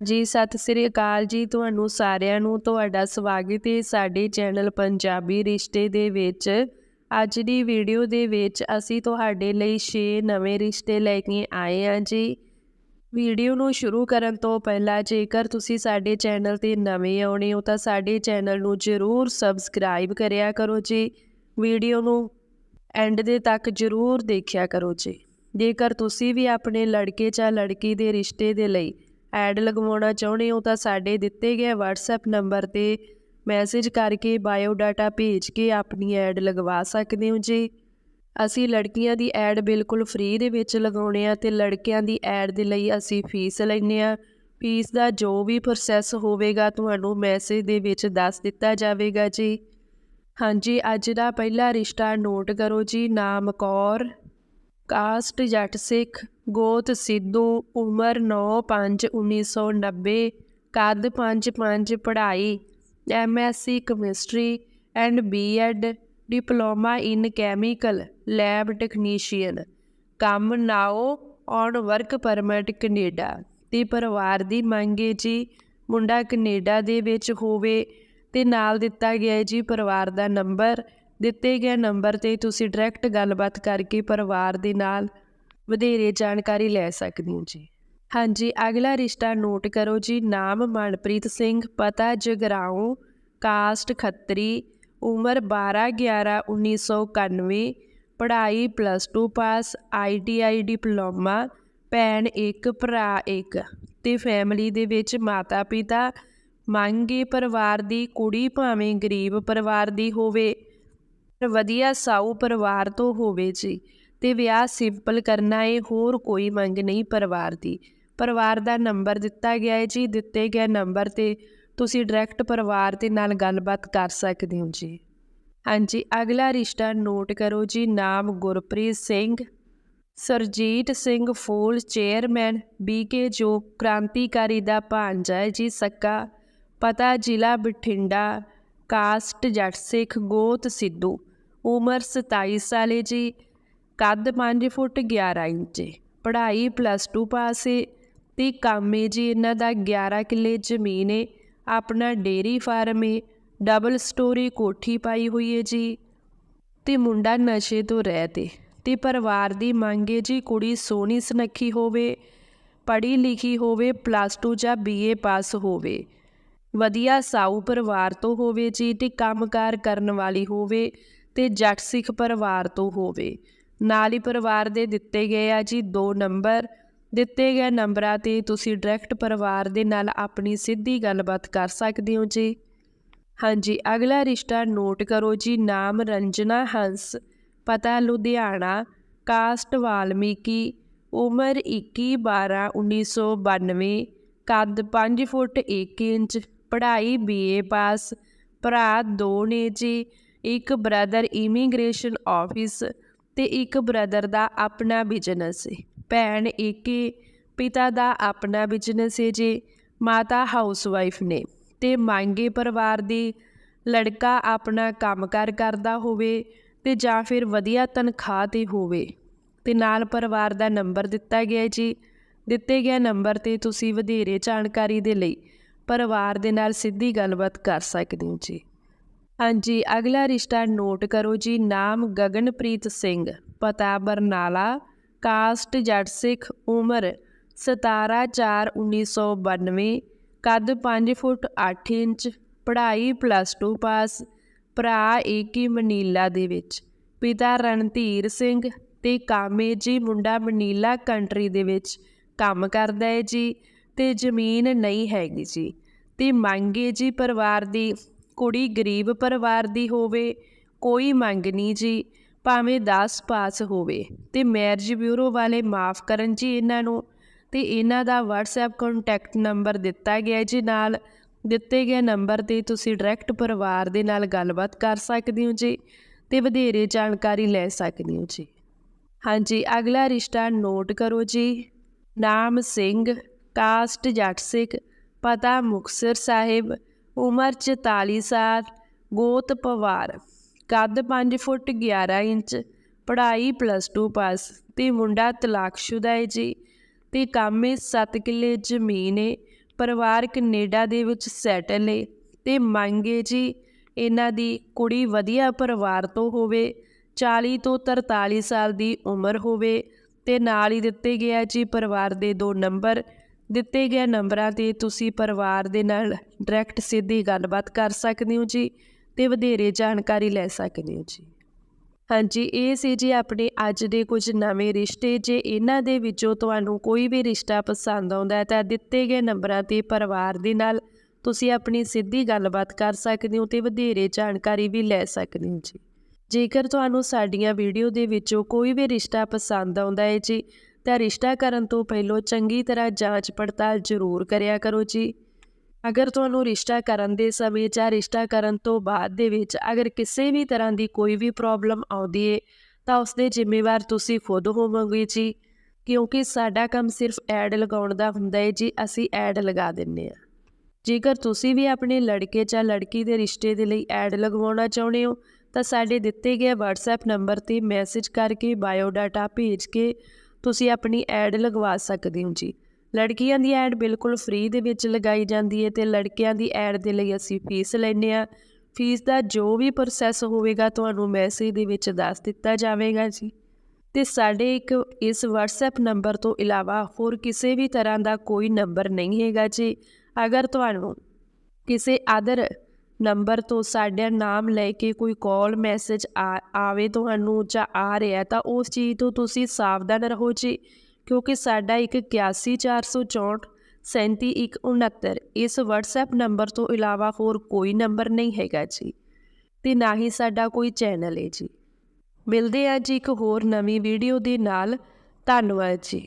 ਜੀ, ਸਤਿ ਸ੍ਰੀ ਅਕਾਲ ਜੀ ਤੁਹਾਨੂੰ ਸਾਰਿਆਂ ਨੂੰ, ਤੁਹਾਡਾ ਸਵਾਗਤ ਹੈ ਸਾਡੇ ਚੈਨਲ ਪੰਜਾਬੀ ਰਿਸ਼ਤੇ ਦੇ ਵਿੱਚ। ਅੱਜ ਦੀ ਵੀਡੀਓ ਦੇ ਵਿੱਚ ਅਸੀਂ ਤੁਹਾਡੇ ਲਈ 6 ਨਵੇਂ ਰਿਸ਼ਤੇ ਲੈ ਕੇ ਆਏ ਹਾਂ ਜੀ। ਵੀਡੀਓ ਨੂੰ ਸ਼ੁਰੂ ਕਰਨ ਤੋਂ ਪਹਿਲਾਂ ਜੇਕਰ ਤੁਸੀਂ ਸਾਡੇ ਚੈਨਲ ਤੇ ਨਵੇਂ ਆਉਣੇ ਹੋ ਤਾਂ ਸਾਡੇ ਚੈਨਲ ਨੂੰ ਜ਼ਰੂਰ ਸਬਸਕ੍ਰਾਈਬ ਕਰਿਆ ਕਰੋ ਜੀ। ਵੀਡੀਓ ਨੂੰ ਐਂਡ ਦੇ ਤੱਕ ਜ਼ਰੂਰ ਦੇਖਿਆ ਕਰੋ ਜੀ। ਜੇਕਰ ਤੁਸੀਂ ਵੀ ਆਪਣੇ ਲੜਕੇ ਜਾਂ ਲੜਕੀ ਦੇ ਰਿਸ਼ਤੇ ਦੇ ਲਈ ਐਡ ਲਗਵਾਉਣਾ ਚਾਹੁੰਦੇ ਹੋ ਤਾਂ ਸਾਡੇ ਦਿੱਤੇ ਗਏ WhatsApp ਨੰਬਰ ਤੇ ਮੈਸੇਜ ਕਰਕੇ ਬਾਇਓ ਡਾਟਾ ਭੇਜ ਕੇ ਆਪਣੀ ਐਡ ਲਗਵਾ ਸਕਦੇ ਹੋ ਜੀ। ਅਸੀਂ ਲੜਕੀਆਂ ਦੀ ਐਡ ਬਿਲਕੁਲ ਫ੍ਰੀ ਦੇ ਵਿੱਚ ਲਗਾਉਣੇ ਆ ਤੇ ਲੜਕਿਆਂ ਦੀ ਐਡ ਦੇ ਲਈ ਅਸੀਂ ਫੀਸ ਲੈਂਦੇ ਆ। ਫੀਸ ਦਾ ਜੋ ਵੀ ਪ੍ਰੋਸੈਸ ਹੋਵੇਗਾ ਤੁਹਾਨੂੰ ਮੈਸੇਜ ਦੇ ਵਿੱਚ ਦੱਸ ਦਿੱਤਾ ਜਾਵੇਗਾ ਜੀ। ਹਾਂਜੀ, ਅੱਜ ਦਾ ਪਹਿਲਾ ਰਿਸ਼ਤਾ ਨੋਟ ਕਰੋ ਜੀ, ਨਾਮ ਕੌਰ। ਕਾਸਟ ਜੱਟ ਸਿੱਖ ਗੋਤ ਸਿੱਧੂ, ਉਮਰ 9/5/1990 ਕੱਦ 5/5 ਪੜ੍ਹਾਈ MSc chemistry and BEd diploma in chemical, lab technician. ਕੰਮ now on work permit Canada. ਤੇ ਪਰਿਵਾਰ ਦੀ ਮੰਗ ਮੰਗੇ ਜੀ ਮੁੰਡਾ ਕੈਨੇਡਾ ਦੇ ਵਿੱਚ ਹੋਵੇ ਤੇ ਨਾਲ ਦਿੱਤਾ ਗਿਆ ਹੈ ਜੀ ਪਰਿਵਾਰ ਦਾ ਨੰਬਰ ਦਿੱਤੇ ਗਏ ਨੰਬਰ ਤੇ ਤੁਸੀਂ ਡਾਇਰੈਕਟ ਗੱਲਬਾਤ ਕਰਕੇ ਪਰਿਵਾਰ ਦੇ ਨਾਲ ਵਧੇਰੇ ਜਾਣਕਾਰੀ ਲੈ ਸਕਦੇ ਹੋ ਜੀ। ਹਾਂਜੀ, ਅਗਲਾ ਰਿਸ਼ਤਾ ਨੋਟ ਕਰੋ ਜੀ। ਨਾਮ ਮਨਪ੍ਰੀਤ ਸਿੰਘ, ਪਤਾ ਜਗਰਾਉਂ, ਕਾਸਟ ਖੱਤਰੀ, ਉਮਰ 12 11 1991 ਪੜ੍ਹਾਈ ਪਲੱਸ 2 ਪਾਸ ਆਈਟੀਆਈ ਡਿਪਲੋਮਾ, ਭੈਣ ਇੱਕ, ਭਰਾ ਇੱਕ ਤੇ ਫੈਮਿਲੀ ਦੇ ਵਿੱਚ ਮਾਤਾ ਪਿਤਾ ਮੰਗੇ ਪਰਿਵਾਰ ਦੀ, ਕੁੜੀ ਭਾਵੇਂ ਗਰੀਬ ਪਰਿਵਾਰ ਦੀ ਹੋਵੇ। ਵਧੀਆ ਸਾਊ ਪਰਿਵਾਰ ਤੋਂ ਹੋਵੇ ਜੀ। ਤੇ ਵਿਆਹ ਸਿੰਪਲ ਕਰਨਾ ਏ, ਹੋਰ ਕੋਈ ਮੰਗ ਨਹੀਂ ਪਰਿਵਾਰ ਦੀ। ਪਰਿਵਾਰ ਦਾ ਨੰਬਰ ਦਿੱਤਾ ਗਿਆ ਹੈ ਜੀ, ਦਿੱਤੇ ਗਏ ਨੰਬਰ ਤੇ ਤੁਸੀਂ ਡਾਇਰੈਕਟ ਪਰਿਵਾਰ ਦੇ ਨਾਲ ਗੱਲਬਾਤ ਕਰ ਸਕਦੇ ਹੋ ਜੀ। ਹਾਂਜੀ, ਅਗਲਾ ਰਿਸ਼ਤਾ ਨੋਟ ਕਰੋ ਜੀ, ਨਾਮ ਗੁਰਪ੍ਰੀਤ ਸਿੰਘ, ਸਰਜੀਤ ਸਿੰਘ ਫੂਲ ਚੇਅਰਮੈਨ ਬੀਕੇ ਜੋ ਕ੍ਰਾਂਤੀਕਾਰੀ ਦਾ ਭਾਂਜਾ ਹੈ ਜੀ, ਸੱਕਾ, ਪਤਾ ਜ਼ਿਲ੍ਹਾ ਬਠਿੰਡਾ ਕਾਸਟ ਜੱਟ ਸਿੱਖ ਗੋਤ ਸਿੱਧੂ, ਉਮਰ 27 ਸਾਲੇ ਜੀ, ਕੱਦ 5 ਫੁੱਟ 11 ਇੰਚ, ਪੜ੍ਹਾਈ ਪਲੱਸ 2 ਪਾਸ ਏ ਤੇ ਕੰਮ ਏ ਜੀ ਇਹਨਾਂ ਦਾ 11 ਕਿੱਲੇ ਜ਼ਮੀਨ ਏ, ਆਪਣਾ ਡੇਰੀ ਫਾਰਮ ਏ ਡਬਲ ਸਟੋਰੀ ਕੋਠੀ ਪਾਈ ਹੋਈ ਏ ਜੀ ਤੇ ਮੁੰਡਾ ਨਸ਼ੇ ਤੋਂ ਰਹਿਤ ਏ ਤੇ ਪਰਿਵਾਰ ਦੀ ਮੰਗ ਏ ਜੀ ਕੁੜੀ ਸੋਹਣੀ ਸੁਨੱਖੀ ਹੋਵੇ, ਪੜ੍ਹੀ ਲਿਖੀ ਹੋਵੇ ਪਲੱਸ 2 ਜਾਂ ਬੀਏ ਪਾਸ ਹੋਵੇ। ਵਧੀਆ ਸਾਊ ਪਰਿਵਾਰ ਤੋਂ ਹੋਵੇ, ਜੀ ਤੇ ਕੰਮਕਾਰ ਕਰਨ ਵਾਲੀ ਹੋਵੇ ਤੇ ਜੱਟ ਸਿੱਖ ਪਰਿਵਾਰ ਤੋਂ ਹੋਵੇ। ਨਾਲ ਹੀ ਪਰਿਵਾਰ ਦੇ ਦਿੱਤੇ ਗਏ ਆ ਜੀ ਦੋ ਨੰਬਰ। ਦਿੱਤੇ ਗਏ ਨੰਬਰਾਂ ਤੇ ਤੁਸੀਂ ਡਾਇਰੈਕਟ ਪਰਿਵਾਰ ਦੇ ਨਾਲ ਆਪਣੀ ਸਿੱਧੀ ਗੱਲਬਾਤ ਕਰ ਸਕਦੇ ਹੋ ਜੀ। ਹਾਂਜੀ, ਅਗਲਾ ਰਿਸ਼ਤਾ ਨੋਟ ਕਰੋ ਜੀ, ਨਾਮ ਰੰਜਨਾ ਹੰਸ, ਪਤਾ ਲੁਧਿਆਣਾ, ਕਾਸਟ ਵਾਲਮੀਕੀ, ਉਮਰ 21 12 1992 ਕੱਦ 5 ਫੁੱਟ 1 ਇੰਚ ਪੜ੍ਹਾਈ ਬੀਏ ਪਾਸ ਭਰਾ ਦੋ ਨੇ ਜੀ, ਇੱਕ ਬ੍ਰਦਰ ਇਮੀਗ੍ਰੇਸ਼ਨ ਆਫਿਸ ਤੇ ਇੱਕ ਬ੍ਰਦਰ ਦਾ ਆਪਣਾ ਬਿਜ਼ਨਸ ਹੈ ਭੈਣ ਇੱਕ ਪਿਤਾ ਦਾ ਆਪਣਾ ਬਿਜ਼ਨਸ ਹੈ ਜੀ, ਮਾਤਾ ਹਾਊਸਵਾਈਫ ਨੇ ਤੇ ਮੰਗੇ ਪਰਿਵਾਰ ਦੀ ਲੜਕਾ ਆਪਣਾ ਕੰਮਕਾਰ ਕਰਦਾ ਹੋਵੇ ਤੇ ਜਾਂ ਫਿਰ ਵਧੀਆ ਤਨਖਾਹ ਤੇ ਹੋਵੇ। ਤੇ ਨਾਲ ਪਰਿਵਾਰ ਦਾ ਨੰਬਰ ਦਿੱਤਾ ਗਿਆ ਜੀ। ਦਿੱਤੇ ਗਿਆ ਨੰਬਰ ਤੇ ਤੁਸੀਂ ਵਧੇਰੇ ਜਾਣਕਾਰੀ ਦੇ ਲਈ ਪਰਿਵਾਰ ਦੇ ਨਾਲ ਸਿੱਧੀ ਗੱਲਬਾਤ ਕਰ ਸਕਦੇ ਹੋ ਜੀ। ਹਾਂਜੀ, ਅਗਲਾ ਰਿਸ਼ਤਾ ਨੋਟ ਕਰੋ ਜੀ। ਨਾਮ ਗਗਨਪ੍ਰੀਤ ਸਿੰਘ, ਪਤਾ ਬਰਨਾਲਾ, ਕਾਸਟ ਜੱਟ ਸਿੱਖ, ਉਮਰ 17 4 1992 ਕੱਦ 5 ਫੁੱਟ 8 ਇੰਚ, ਪੜ੍ਹਾਈ ਪਲੱਸ 2 ਪਾਸ, ਭਰਾ ਏਕੀ ਮਨੀਲਾ ਦੇ ਵਿੱਚ, ਪਿਤਾ ਰਣਧੀਰ ਸਿੰਘ ਤੇ ਕਾਮੇ ਜੀ ਮੁੰਡਾ ਮਨੀਲਾ ਕੰਟਰੀ ਦੇ ਵਿੱਚ ਕੰਮ ਕਰਦਾ ਹੈ ਜੀ। ਤੇ ਜ਼ਮੀਨ ਨਹੀਂ ਹੈਗੀ ਜੀ। ਤੇ ਮੰਗੇ ਜੀ ਪਰਿਵਾਰ ਦੀ, ਕੁੜੀ ਗਰੀਬ ਪਰਿਵਾਰ ਦੀ ਹੋਵੇ, ਕੋਈ ਮੰਗ ਨਹੀਂ ਜੀ, ਭਾਵੇਂ 10 ਪਾਸ ਹੋਵੇ। ਤੇ ਮੈਰਿਜ ਬਿਊਰੋ ਵਾਲੇ ਮਾਫ ਕਰਨ ਜੀ ਇਹਨਾਂ ਨੂੰ। ਤੇ ਇਹਨਾਂ ਦਾ WhatsApp ਕੰਟੈਕਟ ਨੰਬਰ ਦਿੱਤਾ ਗਿਆ ਜੀ ਨਾਲ। ਦਿੱਤੇ ਗਏ ਨੰਬਰ ਤੇ ਤੁਸੀਂ ਡਾਇਰੈਕਟ ਪਰਿਵਾਰ ਦੇ ਨਾਲ ਗੱਲਬਾਤ ਕਰ ਸਕਦੇ ਹੋ ਜੀ ਤੇ ਵਧੇਰੇ ਜਾਣਕਾਰੀ ਲੈ ਸਕਦੇ ਹੋ ਜੀ। ਹਾਂਜੀ, ਅਗਲਾ ਰਿਸ਼ਤਾ ਨੋਟ ਕਰੋ ਜੀ। ਨਾਮ ਸਿੰਘ ਕਾਸਟ ਜੱਟ ਸਿੱਖ, ਪਤਾ ਮੁਕਤਸਰ ਸਾਹਿਬ, ਉਮਰ 44 ਸਾਲ, ਗੋਤ ਪਵਾਰ, ਕੱਦ 5 ਫੁੱਟ 11 ਇੰਚ, ਪੜ੍ਹਾਈ ਪਲੱਸ 2 ਪਾਸ ਤੇ ਮੁੰਡਾ ਤਲਾਕਸ਼ੁਦਾ ਹੈ ਜੀ, ਤੇ ਕੰਮ ਏ 7 ਕਿੱਲੇ ਜ਼ਮੀਨ ਏ ਪਰਿਵਾਰ ਕੈਨੇਡਾ ਦੇ ਵਿੱਚ ਸੈਟਲ ਏ, ਤੇ ਮੰਗੇ ਜੀ, ਇਹਨਾਂ ਦੀ ਕੁੜੀ ਵਧੀਆ ਪਰਿਵਾਰ ਤੋਂ ਹੋਵੇ 40 ਤੋਂ 43 ਸਾਲ ਦੀ ਉਮਰ ਹੋਵੇ, ਤੇ ਨਾਲ ਹੀ ਦਿੱਤੇ ਗਿਆ ਜੀ ਪਰਿਵਾਰ ਦੇ ਦੋ ਨੰਬਰ ਦਿੱਤੇ ਗਏ ਨੰਬਰਾਂ ਤੇ ਤੁਸੀਂ ਪਰਿਵਾਰ ਦੇ ਨਾਲ ਡਾਇਰੈਕਟ ਸਿੱਧੀ ਗੱਲਬਾਤ ਕਰ ਸਕਦੇ ਹੋ ਜੀ ਤੇ ਵਧੇਰੇ ਜਾਣਕਾਰੀ ਲੈ ਸਕਦੇ ਹੋ ਜੀ। ਹਾਂਜੀ, ਇਹ ਸੀ ਜੀ ਆਪਣੇ ਅੱਜ ਦੇ ਕੁਝ ਨਵੇਂ ਰਿਸ਼ਤੇ। ਜੇ ਇਹਨਾਂ ਦੇ ਵਿੱਚੋਂ ਤੁਹਾਨੂੰ ਕੋਈ ਵੀ ਰਿਸ਼ਤਾ ਪਸੰਦ ਆਉਂਦਾ ਹੈ ਤਾਂ ਦਿੱਤੇ ਗਏ ਨੰਬਰਾਂ ਤੇ ਪਰਿਵਾਰ ਦੇ ਨਾਲ ਤੁਸੀਂ ਆਪਣੀ ਸਿੱਧੀ ਗੱਲਬਾਤ ਕਰ ਸਕਦੇ ਹੋ ਤੇ ਵਧੇਰੇ ਜਾਣਕਾਰੀ ਵੀ ਲੈ ਸਕਦੇ ਹੋ ਜੀ। ਜੇਕਰ ਤੁਹਾਨੂੰ ਸਾਡੀਆਂ ਵੀਡੀਓ ਦੇ ਵਿੱਚੋਂ ਕੋਈ ਵੀ ਰਿਸ਼ਤਾ ਪਸੰਦ ਆਉਂਦਾ ਹੈ ਜੀ ਤਾਂ ਰਿਸ਼ਤਾ ਕਰਨ ਤੋਂ ਪਹਿਲਾਂ ਚੰਗੀ ਤਰ੍ਹਾਂ ਜਾਂਚ ਪੜਤਾਲ ਜ਼ਰੂਰ ਕਰਿਆ ਕਰੋ ਜੀ। ਅਗਰ ਤੁਹਾਨੂੰ ਰਿਸ਼ਤਾ ਕਰਨ ਦੇ ਸਮੇਂ ਜਾਂ ਰਿਸ਼ਤਾ ਕਰਨ ਤੋਂ ਬਾਅਦ ਦੇ ਵਿੱਚ ਅਗਰ ਕਿਸੇ ਵੀ ਤਰ੍ਹਾਂ ਦੀ ਕੋਈ ਵੀ ਪ੍ਰੋਬਲਮ ਆਉਂਦੀ ਏ, ਤਾਂ ਉਸ ਦੇ ਜ਼ਿੰਮੇਵਾਰ ਤੁਸੀਂ ਖੁਦ ਹੋਵੋਗੇ ਜੀ। ਕਿਉਂਕਿ ਸਾਡਾ ਕੰਮ ਸਿਰਫ ਐਡ ਲਗਾਉਣ ਦਾ ਹੁੰਦਾ ਏ ਜੀ, ਅਸੀਂ ਐਡ ਲਗਾ ਦਿੰਨੇ ਆ ਜੇਕਰ ਤੁਸੀਂ ਵੀ ਆਪਣੇ ਲੜਕੇ ਜਾਂ ਲੜਕੀ ਦੇ ਰਿਸ਼ਤੇ ਦੇ ਲਈ ਐਡ ਲਗਵਾਉਣਾ ਚਾਹੁੰਦੇ ਹੋ, ਤਾਂ ਸਾਡੇ ਦਿੱਤੇ ਗਏ WhatsApp ਨੰਬਰ ਤੇ ਮੈਸੇਜ ਕਰਕੇ ਬਾਇਓ ਡਾਟਾ ਭੇਜ ਕੇ ਤੁਸੀਂ ਆਪਣੀ ਐਡ ਲਗਵਾ ਸਕਦੇ ਹੋ ਜੀ। ਲੜਕੀਆਂ ਦੀ ਐਡ ਬਿਲਕੁਲ ਫ੍ਰੀ ਦੇ ਵਿੱਚ ਲਗਾਈ ਜਾਂਦੀ ਹੈ ਤੇ ਲੜਕਿਆਂ ਦੀ ਐਡ ਦੇ ਲਈ ਅਸੀਂ ਫੀਸ ਲੈਂਦੇ ਆ ਫੀਸ ਦਾ ਜੋ ਵੀ ਪ੍ਰੋਸੈਸ ਹੋਵੇਗਾ ਤੁਹਾਨੂੰ ਮੈਸੇਜ ਦੇ ਵਿੱਚ ਦੱਸ ਦਿੱਤਾ ਜਾਵੇਗਾ ਜੀ। ਤੇ ਸਾਡੇ ਇੱਕ ਇਸ WhatsApp ਨੰਬਰ ਤੋਂ ਇਲਾਵਾ ਹੋਰ ਕਿਸੇ ਵੀ ਤਰ੍ਹਾਂ ਦਾ ਕੋਈ ਨੰਬਰ ਨਹੀਂ ਹੈਗਾ ਜੀ। ਅਗਰ ਤੁਹਾਨੂੰ ਕਿਸੇ ਅਦਰ ਨੰਬਰ ਤੋਂ ਸਾਡਾ ਨਾਮ ਲੈ ਕੇ ਕੋਈ ਕਾਲ ਮੈਸੇਜ ਆਵੇ ਤੁਹਾਨੂੰ ਜਾਂ ਆ ਰਿਹਾ ਤਾਂ ਉਸ ਚੀਜ਼ ਤੋਂ ਤੁਸੀਂ ਸਾਵਧਾਨ ਰਹੋ ਜੀ, ਕਿਉਂਕਿ ਸਾਡਾ ਇੱਕ 81464 37169 ਇਸ WhatsApp ਨੰਬਰ ਤੋਂ ਇਲਾਵਾ ਹੋਰ ਕੋਈ ਨੰਬਰ ਨਹੀਂ ਹੈਗਾ ਜੀ, ਤੇ ਨਾ ਹੀ ਸਾਡਾ ਕੋਈ ਚੈਨਲ ਹੈ ਜੀ। ਮਿਲਦੇ ਆ ਜੀ ਇੱਕ ਹੋਰ ਨਵੀਂ ਵੀਡੀਓ ਦੇ ਨਾਲ, ਧੰਨਵਾਦ ਜੀ।